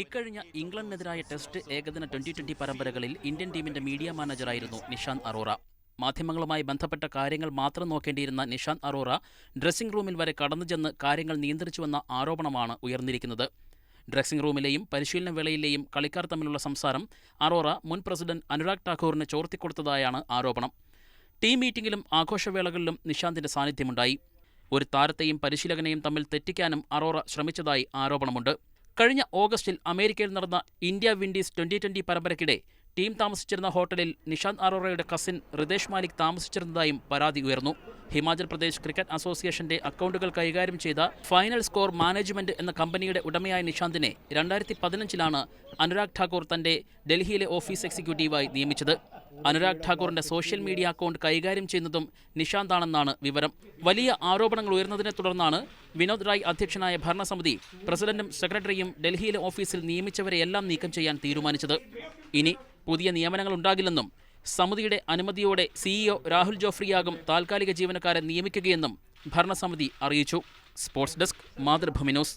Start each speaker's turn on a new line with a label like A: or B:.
A: ഇക്കഴിഞ്ഞ ഇംഗ്ലണ്ടിനെതിരായ ടെസ്റ്റ് ഏകദിന ട്വന്റി ട്വന്റി പരമ്പരകളിൽ ഇന്ത്യൻ ടീമിന്റെ മീഡിയ മാനേജറായിരുന്നു നിഷാന്ത് അറോറ. മാധ്യമങ്ങളുമായി ബന്ധപ്പെട്ട കാര്യങ്ങൾ മാത്രം നോക്കേണ്ടിയിരുന്ന നിഷാന്ത് അറോറ ഡ്രസ്സിംഗ് റൂമിൽ വരെ കടന്നുചെന്ന് കാര്യങ്ങൾ നിയന്ത്രിച്ചുവെന്ന ആരോപണമാണ് ഉയർന്നിരിക്കുന്നത്. ഡ്രസ്സിംഗ് റൂമിലെയും പരിശീലന വേളയിലെയും കളിക്കാർ തമ്മിലുള്ള സംസാരം അറോറ മുൻ പ്രസിഡന്റ് അനുരാഗ് ടാക്കൂറിന് ചോർത്തിക്കൊടുത്തതായാണ് ആരോപണം. ടീം മീറ്റിംഗിലും ആഘോഷവേളകളിലും നിഷാന്തിന്റെ സാന്നിധ്യമുണ്ടായി. ഒരു താരത്തെയും പരിശീലകനെയും തമ്മിൽ തെറ്റിക്കാനും അറോറ ശ്രമിച്ചതായി ആരോപണമുണ്ട്. കഴിഞ്ഞ ഓഗസ്റ്റിൽ അമേരിക്കയിൽ നടന്ന ഇന്ത്യ വിൻഡീസ് ട്വന്റി ട്വന്റി പരമ്പരയ്ക്കിടെ ടീം താമസിച്ചിരുന്ന ഹോട്ടലിൽ നിഷാന്ത് അറോറയുടെ കസിൻ റിതേഷ് മാലിക് താമസിച്ചിരുന്നതായും പരാതി ഉയർന്നു. ഹിമാചൽ പ്രദേശ് ക്രിക്കറ്റ് അസോസിയേഷന്റെ അക്കൗണ്ടുകൾ കൈകാര്യം ചെയ്ത ഫൈനൽ സ്കോർ മാനേജ്മെന്റ് എന്ന കമ്പനിയുടെ ഉടമയായ നിഷാന്തിനെ രണ്ടായിരത്തി പതിനഞ്ചിലാണ് അനുരാഗ് ഠാക്കൂർ തന്റെ ഡൽഹിയിലെ ഓഫീസ് എക്സിക്യൂട്ടീവായി നിയമിച്ചത്. അനുരാഗ് ഠാക്കൂറിന്റെ സോഷ്യൽ മീഡിയ അക്കൗണ്ട് കൈകാര്യം ചെയ്യുന്നതും നിഷാന്താണെന്നാണ് വിവരം. വലിയ ആരോപണങ്ങൾ ഉയർന്നതിനെ തുടർന്നാണ് വിനോദ് റായ് അധ്യക്ഷനായ ഭരണസമിതി പ്രസിഡന്റും സെക്രട്ടറിയും ഡൽഹിയിലെ ഓഫീസിൽ നിയമിച്ചവരെയെല്ലാം നീക്കം ചെയ്യാൻ തീരുമാനിച്ചത്. ഇനി പുതിയ നിയമനങ്ങൾ ഉണ്ടാകില്ലെന്നും സമിതിയുടെ അനുമതിയോടെ സിഇഒ രാഹുൽ ജോഫ്രിയാകും താൽക്കാലിക ജീവനക്കാരെ നിയമിക്കുകയെന്നും ഭരണസമിതി അറിയിച്ചു. Sports desk Mathrubhumi news.